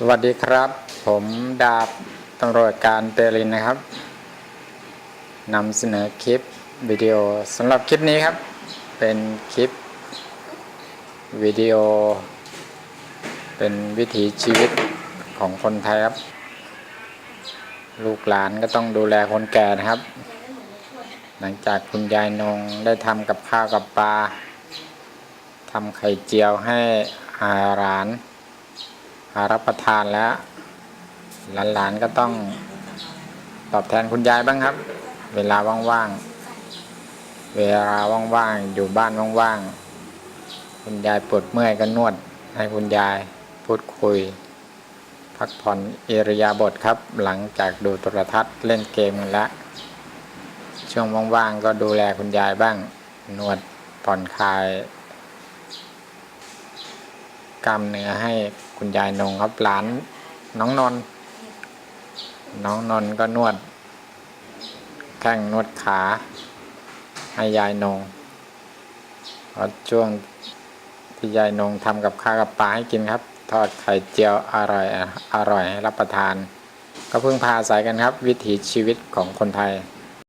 สวัสดีครับ ผมดาบตำรวจการเตลินนะครับนำเสนอคลิปวิดีโอสำหรับคลิปนี้ครับ เป็นคลิปวิดีโอ เป็นวิถีชีวิตของคนไทยครับ ลูกหลานก็ต้องดูแลคนแก่นะครับ หลังจากคุณยายนงได้ทำกับข้าวกับปลาทำไข่เจียวให้อาหลานารับประทานแล้ว หลานๆก็ต้องตอบแทนคุณยายบ้างครับ เวลาว่างๆ เวลาว่างๆ อยู่บ้านว่างๆ คุณยายปวดเมื่อยก็นวด ให้คุณยายพูดคุย พักผ่อนเอริยาบถครับ หลังจากดูโทรทัศน์เล่นเกมแล้วช่วงว่างๆ ก็ดูแลคุณยายบ้าง นวดผ่อนคลาย กล้ามเนื้อให้คุณยายนงครับหลานน้องนนน้องนนก็นวด แข้งนวดขาให้ยายนงเพราะช่วงที่ยายนงทำกับข้าวกับปลาให้กินครับ ทอดไข่เจียวอร่อยอร่อยให้รับประทาน ก็เพิ่งพาอาศัยกันครับ วิถีชีวิตของคนไทย